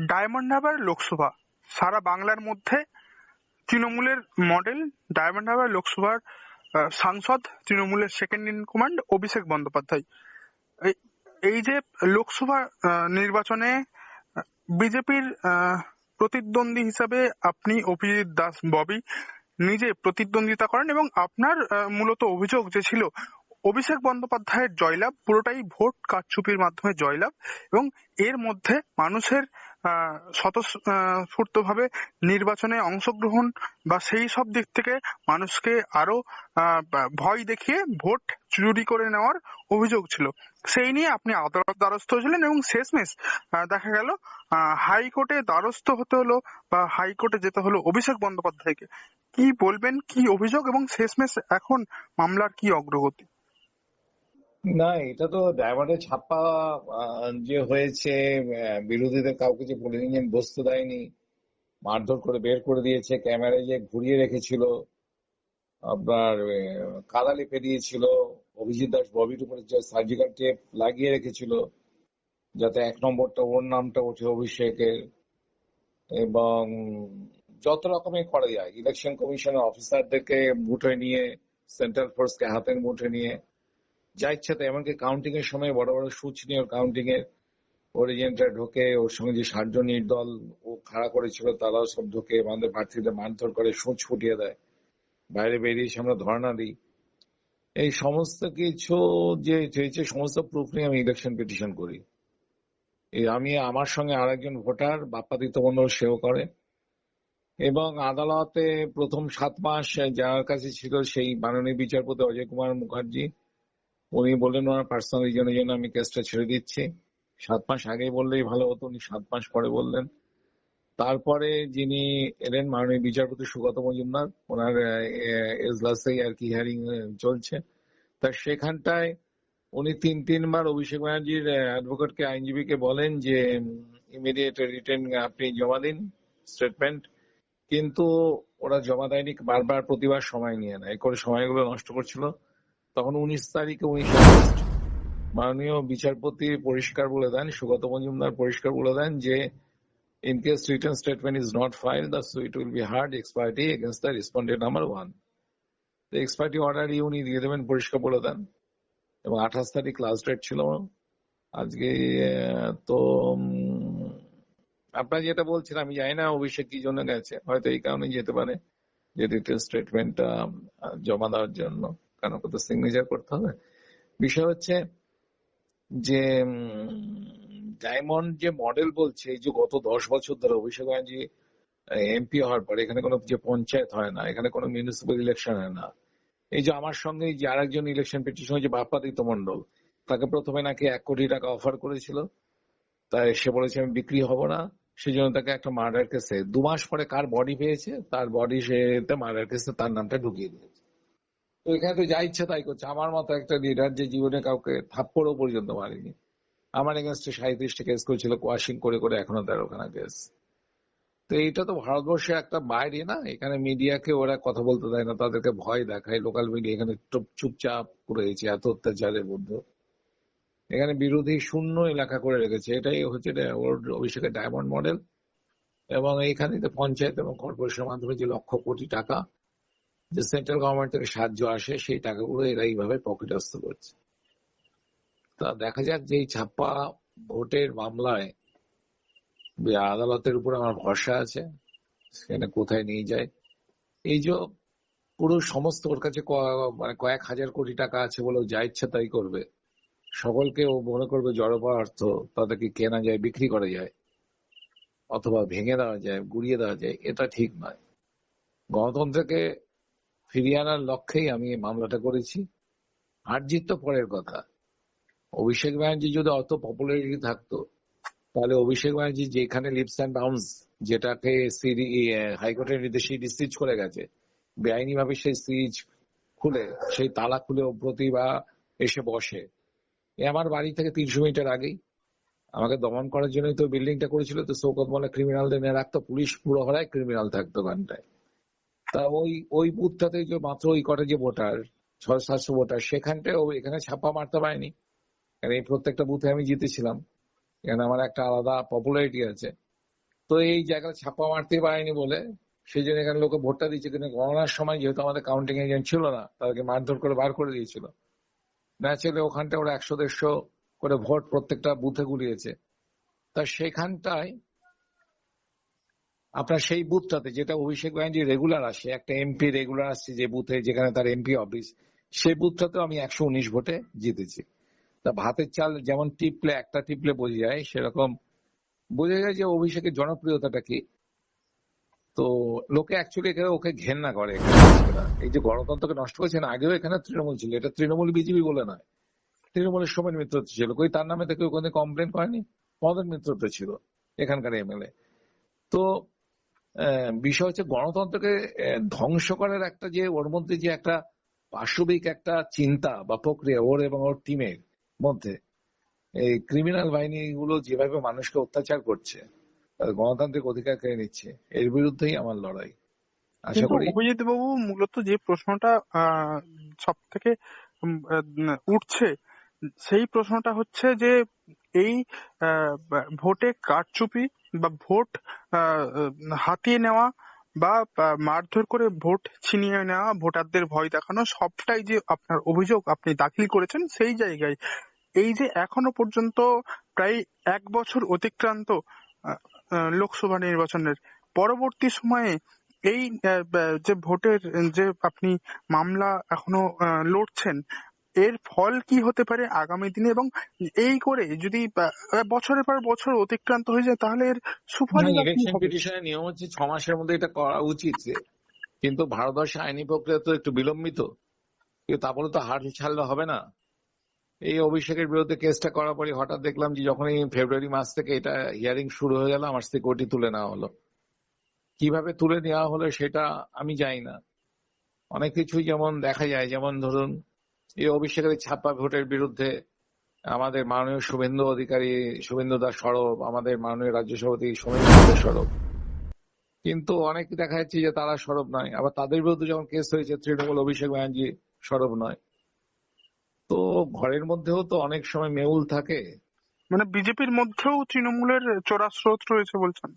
Diamond Harbour Lok Sabha. সারা বাংলার মধ্যে তৃণমূলের মডেল ডায়মন্ড হারবার লোকসভার সাংসদ তৃণমূলের second in command Abhishek Bandyopadhyay. এই- যে লোকসভা নির্বাচনে বিজেপির প্রতিদ্বন্দ্বী হিসাবে আপনি অভিজিৎ দাস ববি নিজে প্রতিদ্বন্দ্বিতা করেন এবং আপনার মূলত অভিযোগ যে ছিল, অভিষেক বন্দ্যোপাধ্যায়ের জয়লাভ, পুরোটাই ভোট কারচুপির মাধ্যমে জয়লাভ এবং এর মধ্যে মানুষের আহ, স্বতঃস্ফূর্ত ভাবে নির্বাচনে অংশগ্রহণ বা সেই সব দিক থেকে মানুষকে আরও ভয় দেখিয়ে ভোট চুরি করে নেওয়ার অভিযোগ ছিল। সেই নিয়ে আপনি আদালত দ্বারস্থ হয়েছিলেন এবং শেষমেশ দেখা গেল হাইকোর্টে দ্বারস্থ হতে হলো বা হাইকোর্টে যেতে হলো অভিষেক বন্দ্যোপাধ্যায়কে। কি বলবেন কি অভিযোগ এবং শেষমেশ এখন মামলার কি অগ্রগতি? না, এটা তো ড্রাইভারের ছাপ্পা যে হয়েছে বিরোধীদের কাউকে যে পুলিশ ইঞ্জিন বসতে দেয়নি, মারধর করে বের করে দিয়েছে, ক্যামেরায় যে ঘুরিয়ে রেখেছিল, আপনার কাদালি পেরিয়েছিল অভিজিৎ দাস ববির উপরে যে সার্জিক্যাল টেপ লাগিয়ে রেখেছিল, যাতে এক নম্বরটা ওর নামটা ওঠে অভিষেকের, এবং যত রকমের করা যায় ইলেকশন কমিশনের অফিসারদেরকে মুঠোয় নিয়ে সেন্ট্রাল ফোর্সকে হাতের মুঠে নিয়ে যা ইচ্ছা তাই। এমনকি কাউন্টিং এর সময় বড় বড় সুচ নিয়ে কাউন্টিং এর ওর এজেন্টরা ঢোকে, ওর সঙ্গে যে ষাটজন নির্দল ও খাড়া করেছিল তারাও সব ঢোকে, আমাদের প্রার্থীদের মারধর করে, সুচ ফুটিয়ে দেয়। বাইরে বেরিয়ে এসে আমরা ধর্ণা দিই। এই সমস্ত কিছু যে হয়েছে, সমস্ত প্রুফ নিয়ে আমি ইলেকশন পিটিশন করি। আমি আমার সঙ্গে আরেকজন ভোটার, বাপ্পাদিত্য মন্ডল সেও করে। এবং আদালতে প্রথম সাত মাস যার কাছে ছিল সেই মাননীয় বিচারপতি অজয় কুমার মুখার্জি। উনি বললেন, ওনার পার্সোনাল রিজনের জন্য আমি কেসটা ছেড়ে দিচ্ছি। সাত মাস আগে বললেই ভালো হতো, উনি সাত মাস পরে বললেন। তারপরে যিনি এলেন, মাননীয় বিচারপতি সুগত মজুমদার, ওনার এজলাসেই আর কি হিয়ারিং চলছে। তা সেখানটায় উনি তিন, তিনবার অভিষেক ব্যানার্জির অ্যাডভোকেটকে আইনজীবীকে বলেন যে ইমিডিয়েট রিটার্ন আপনি জমা দিন স্টেটমেন্ট কিন্তু ওরা জমা দেয়নি, বারবার প্রতিবার সময় নিয়ে নেয়। করে সময়গুলো নষ্ট করছিল। তখন উনিশ তারিখে উনিশ আগস্ট মাননীয় বিচারপতি পরিষ্কার বলে দেন, সুগত মজুমদার পরিষ্কার বলে দেন যে in case return statement is not file the suit will be heard ex parte against the respondent number one ex parte অর্ডারই উনি দিয়ে দেবেন, পরিষ্কার বলে দেন। এবং আঠাশ তারিখ লাস্ট ডেট ছিল। আজকে, তো আপনার যেটা বলছেন, আমি জানি না অভিষেক কি জন্য গেছে। হয়তো এই কারণে যেতে পারে, যে রিটেল স্টেটমেন্টটা জমা দেওয়ার জন্য। কারণ কত সিগনেচার করতে হবে। বিষয় হচ্ছে যে ডায়মন্ড যে মডেল বলছে যে গত দশ বছর ধরে অভিষেক ব্যানার্জি এমপি হওয়ার পর এখানে কোনো যে পঞ্চায়েত হয় না, এখানে কোনো মিউনিসিপ্যাল ইলেকশন হয় না। এই যে আমার সঙ্গে যে আরেকজন ইলেকশন পিটিশন হয়েছে, বাপ্পাদিত্য মন্ডল তাকে প্রথমে নাকি এক কোটি টাকা অফার করেছিল। তাই সে বলেছে, আমি বিক্রি হব না। সেই জন্য তাকে একটা মার্ডার কেসে দু মাস পরে কার বডি পেয়েছে, তার বডি সে মার্ডার কেসে তার নামটা ঢুকিয়ে দিয়েছে। তো এখানে তো যা ইচ্ছা তাই করছে। আমার মতো একটা লিডার যে জীবনে কাউকে থাপ্পড়ও পর্যন্ত মারেনি। আমার এগেনস্টে সাঁত্রিশটা কেস করেছিল কোয়াশিং করে করে এখনও তেরোখানা কেস তো এইটা তো ভারতবর্ষের একটা বাইরে না, এখানে মিডিয়াকে ওরা কথা বলতে দেয় না, তাদেরকে ভয় দেখায়। লোকাল মিডিয়া এখানে চুপ- চুপচাপ রয়েছে এত অত্যাচারের মধ্যে এখানে বিরোধী শূন্য এলাকা করে রেখেছে। এটাই হচ্ছে অভিষেকের ডায়মন্ড মডেল এবং এইখানে পঞ্চায়েত এবং কর্পোরেশনের মাধ্যমে যে লক্ষ কোটি টাকা যে সেন্ট্রাল গভর্নমেন্ট থেকে সাহায্য আসে, সেই টাকাগুলো এরা এইভাবে পকেট পকেটস্থ করছে। তা দেখা যাক যে এই ছাপ্পা ভোটের মামলায় আদালতের উপর আমার ভরসা আছে, সেখানে কোথায় নিয়ে যায়। এই যে পুরো সমস্ত ওর কাছে মানে কয়েক হাজার কোটি টাকা আছে বলে যা ইচ্ছা তাই করবে। সকলকে ও মনে করবে জড়পা অর্থ তাদেরকে কেনা যায়, বিক্রি করা যায়, অথবা ভেঙে দেওয়া যায়, গুড়িয়ে দেওয়া যায়, এটা ঠিক নয়। গণতন্ত্রকে ফিরিয়ে আনার লক্ষ্যেই আমি এই মামলাটা করেছি। হার জিত তো পরের কথা, অভিষেক ব্যানার্জি যদি অত পপুলারিটি থাকতো, তাহলে অভিষেক ব্যানার্জি যেখানে লিপস অ্যান্ড বাউন্স যেটাকে সিরি হাইকোর্টের নির্দেশে ডিসিজ করে গেছে বেআইনি ভাবে সেই সিরিজ খুলে, সেই তালা খুলে ও বা এসে বসে, এ আমার বাড়ি থেকে তিনশো মিটার আগেই। আমাকে দমন করার জন্যই তো বিল্ডিংটা করেছিল, তো শৌকত মোল্লা ক্রিমিনালদের নিয়ে রাখতো, পুলিশ পুরো হরায় ক্রিমিনাল থাকতো ওখানটায়। তা ওই ওই বুথটাতে যে মাত্র ওই কটা যে ভোটার ছয় সাতশো ভোটার সেখানটায় এখানে ছাপ্পা মারতে পারেনি। কারণ এই প্রত্যেকটা বুথে আমি জিতেছিলাম। এখানে আমার একটা আলাদা পপুলারিটি আছে। তো এই জায়গাটা ছাপ্পা মারতে পারেনি বলে সেই জন্য এখানে লোকে ভোটটা দিচ্ছে কিন্তু গণনার সময় যেহেতু আমাদের কাউন্টিং এজেন্ট ছিল না, তাদেরকে মারধর করে বার করে দিয়েছিল। ন্যাচারালি ওখানটা ওরা একশো দেড়শো করে ভোট প্রত্যেকটা বুথে গুলিয়েছে। তা সেখানটায় আপনার সেই বুথটাতে যেটা অভিষেক ব্যানার্জি রেগুলার আসে, একটা এমপি রেগুলার আসছে যে বুথে, যেখানে তার এমপি অফিস সেই বুথটাতে আমি একশো উনিশ ভোটে জিতেছি। তা ভাতের চাল যেমন টিপলে, একটা টিপলে বোঝা যায়, সেরকম বোঝা যায় যে অভিষেকের জনপ্রিয়তাটা কি। তো লোকে অ্যাকচুয়ালি ওকে ঘেন্না করে এই যে গণতন্ত্রকে নষ্ট করেছে না আগেও এখানে তৃণমূল ছিল। এটা তৃণমূল বিজেপি বলে নয়। তৃণমূলের সময় মিত্র ছিল। কই, তার নামে তো কেউ কোনো কমপ্লেন করেনি? মদন মিত্র তো ছিল, এখানকার এমএলএ তো বিষয় হচ্ছে গণতন্ত্রকে ধ্বংস করার একটা যে ওর মধ্যে যে একটা পাশবিক একটা চিন্তা বা প্রক্রিয়া ওর এবং ওর টিমের মধ্যে এই ক্রিমিনাল বাহিনীগুলো যেভাবে মানুষকে অত্যাচার করছে গণতান্ত্রিক অধিকার কেড়ে নিচ্ছে এর বিরুদ্ধেই আমার লড়াই। আশা করি অভিজিৎ বাবু মূলত যে প্রশ্নটা সব থেকে উঠছে সেই প্রশ্নটা হচ্ছে যে এই ভোটে কারচুপি বা ভোট হাতিয়ে নেওয়া বা মারধর করে ভোট ছিনিয়ে নেওয়া, ভোটারদের ভয় দেখানো, সবটাই যে আপনার অভিযোগ আপনি দাখিল করেছেন সেই জায়গায়। এই যে এখনও পর্যন্ত প্রায় এক বছর অতিক্রান্ত লোকসভা নির্বাচনের পরবর্তী সময়ে এই যে ভোটের যে আপনি মামলা এখনও লড়ছেন এর ফল কি হতে পারে আগামী দিনে? এবং এই করে যদি বছরের পর বছর অতিক্রান্ত হয়ে যায় তাহলে এর সুফল ইলেকশন পিটিশনের নিয়ম হচ্ছে ছ মাসের মধ্যে এটা করা উচিত কিন্তু ভারতবর্ষে আইনি প্রক্রিয়া তো একটু বিলম্বিত। কিন্তু তা তো হার ছাড়লে হবে না। এই অভিষেকের বিরুদ্ধে কেসটা করার পরে হঠাৎ দেখলাম যে যখনই ফেব্রুয়ারি মাস থেকে এটা হিয়ারিং শুরু হয়ে গেল আমার সিকিউরিটি তুলে নেওয়া হলো। কীভাবে তুলে নেওয়া হলো সেটা আমি জানি না। অনেক কিছুই যেমন দেখা যায় যেমন ধরুন এই অভিষেকের ছাপ্পা ভোটের বিরুদ্ধে আমাদের মাননীয় শুভেন্দু অধিকারী, শুভেন্দু দাস সরব, আমাদের মাননীয় রাজ্য সভাপতি দাস সরব। কিন্তু অনেক দেখা যাচ্ছে যে তারা সরব নয়। আবার তাদের বিরুদ্ধে যখন কেস হয়েছে, তৃণমূল অভিষেক ব্যানার্জি সরব নয়। তো ঘরের মধ্যেও তো অনেক সময় মেউল থাকে। মানে বিজেপির মধ্যেও তৃণমূলের চোরা স্রোত রয়েছে বলছেন?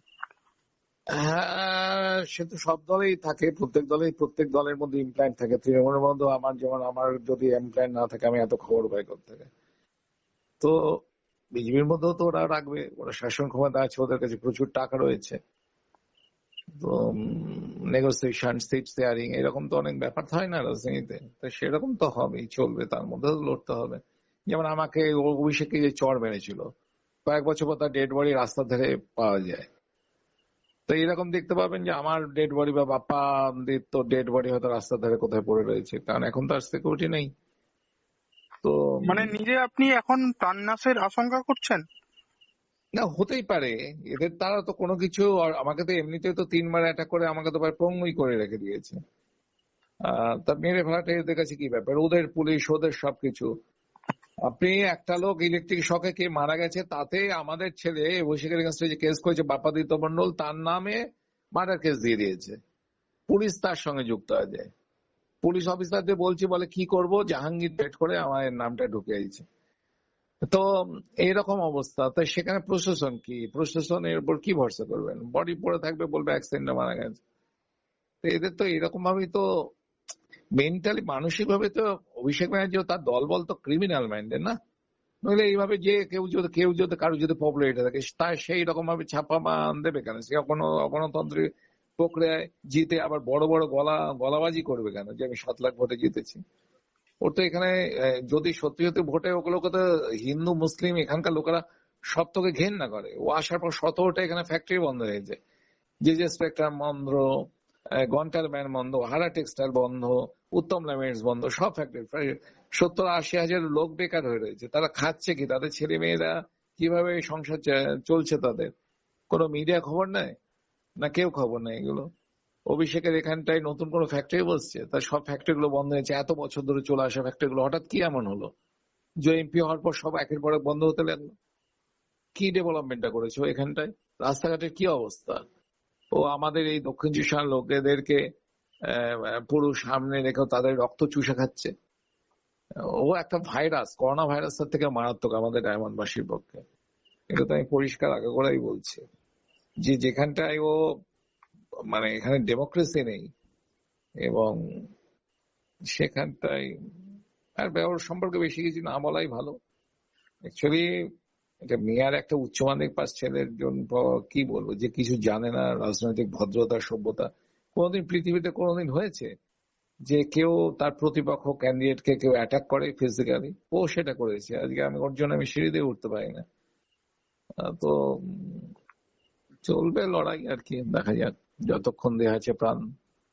হ্যাঁ সে তো সব দলেই থাকে, প্রত্যেক দলেই, প্রত্যেক দলের মধ্যে ইমপ্ল্যান্ট থাকে। তৃণমূলের মধ্যে আমার যেমন, আমার যদি ইমপ্ল্যান্ট না থাকে, আমি এত খবর পাই থেকে তো বিজেপির মধ্যেও তো ওরা রাখবে, ওরা শাসন ক্ষমতা আছে, ওদের কাছে প্রচুর টাকা রয়েছে। তো নেগোসিয়েশন সিট শেয়ারিং এরকম তো অনেক ব্যাপার হয় না রাজনীতিতে তো সেরকম তো হবেই, চলবে, তার মধ্যেও লড়তে হবে। যেমন আমাকে অভিষেকে যে চড় মেরেছিল, কয়েক বছর পর তার ডেড বডি রাস্তার ধারে পাওয়া যায়। তো এরকম দেখতে পাবেন যে আমার ডেড বডি বা বাপ্পা তো ডেড বডি হয়তো রাস্তার ধারে কোথায় পড়ে রয়েছে কারণ এখন তো আর সিকিউরিটি নেই। তো মানে নিজে আপনি এখন প্রাণনাশের আশঙ্কা করছেন? না হতেই পারে। এদের তারা তো কোনো কিছু আর আমাকে তো এমনিতে তো তিনবার অ্যাটাক করে আমাকে তো প্রায় পঙ্গুই করে রেখে দিয়েছে। আহ, তা মেরে ফেলাটা এদের কাছে কি ব্যাপার? ওদের পুলিশ ওদের সবকিছু। আপনি একটা লোক ইলেকট্রিক শকে কে মারা গেছে, তাতে আমাদের ছেলে অভিষেকের কাছে যে কেস করেছে বাপাদিত্য মন্ডল তার নামে মার্ডার কেস দিয়ে দিয়েছে। পুলিশ তার সঙ্গে যুক্ত আছে পুলিশ অফিসারদের বলছি, বলে কি করব? জাহাঙ্গীর পেট করে আমার নামটা ঢুকে দিয়েছে। তো এইরকম অবস্থা। তো সেখানে প্রশাসন কি? প্রশাসনের উপর কি ভরসা করবেন? বডি পড়ে থাকবে বলবে অ্যাক্সিডেন্টে মারা গেছে। এদের তো এরকম ভাবেই তো মেন্টালি মানসিক ভাবে তো অভিষেক ব্যানার্জি তার দলবল তো ক্রিমিনাল মাইন্ডের না? নইলে এইভাবে যে কেউ যদি কেউ যদি কারও যদি পপুলারিটি থাকে তা সেই রকম ভাবে ছাপা মান দেবে কেন? সে কোনো গণতন্ত্রের প্রক্রিয়ায় জিতে আবার বড় বড় গলা গলাবাজি করবে কেন যে আমি সাত লাখ ভোটে জিতেছি? ওর তো এখানে যদি সত্যি সত্যি ভোটে ওগুলোকে তো হিন্দু, মুসলিম এখানকার লোকেরা সব তোকে ঘেন্না করে। ও আসার পর সতেরোটা এখানে ফ্যাক্টরি বন্ধ হয়েছে যে যে স্পেক্ট্রাম বন্ধ গন্টার ম্যান বন্ধ হারা টেক্সটাইল বন্ধ উত্তম ল্যামিনেটস বন্ধ, সব ফ্যাক্টরি প্রায় সত্তর আশি হাজার লোক বেকার হয়ে রয়েছে। তারা খাচ্ছে কি? তাদের ছেলে মেয়েরা কীভাবে সংসার চলছে তাদের? কোনো মিডিয়া খবর নেয় না কেউ খবর নেই এগুলো? অভিষেকের এখানটায় নতুন কোনো ফ্যাক্টরি বসছে? তার সব ফ্যাক্টরি গুলো বন্ধ হয়েছে। এত বছর ধরে চলে আসা ফ্যাক্টরি গুলো হঠাৎ কি এমন হলো? যে এমপি হওয়ার পর সব একের পর বন্ধ হতে লাগল। কি ডেভেলপমেন্টটা করেছে এখানটায়? রাস্তাঘাটের কি অবস্থা? ও আমাদের এই দক্ষিণ চুষার লোকেদেরকে পুরো সামনে রেখে তাদের রক্ত চুষে খাচ্ছে। ও একটা ভাইরাস, করোনা ভাইরাসের থেকে মারাত্মক আমাদের ডায়মন্ডবাসীর পক্ষে। এটা তো আমি পরিষ্কার আগে করেই বলছি। যে যেখানটায় ও মানে এখানে ডেমোক্রেসি নেই, এবং সেখানটায়, আর ওর সম্পর্কে বেশি কিছু না বলাই ভালো। অ্যাকচুয়ালি এটা মেয়ার একটা উচ্চমানের পাস ছেলের জন্য কি বলব, যে কিছু জানে না, রাজনৈতিক ভদ্রতা, সভ্যতা, কোনোদিন পৃথিবীতে কোনোদিন হয়েছে যে কেউ তার প্রতিপক্ষ ক্যান্ডিডেটকে কেউ অ্যাটাক করে ফিজিক্যালি ও সেটা করেছে। আজকে আমি, ওর জন্য আমি সিঁড়ি দিয়ে উঠতে পারি না। তো চলবে লড়াই আর কি। দেখা যাক, যতক্ষণ দেয়া আছে প্রাণ।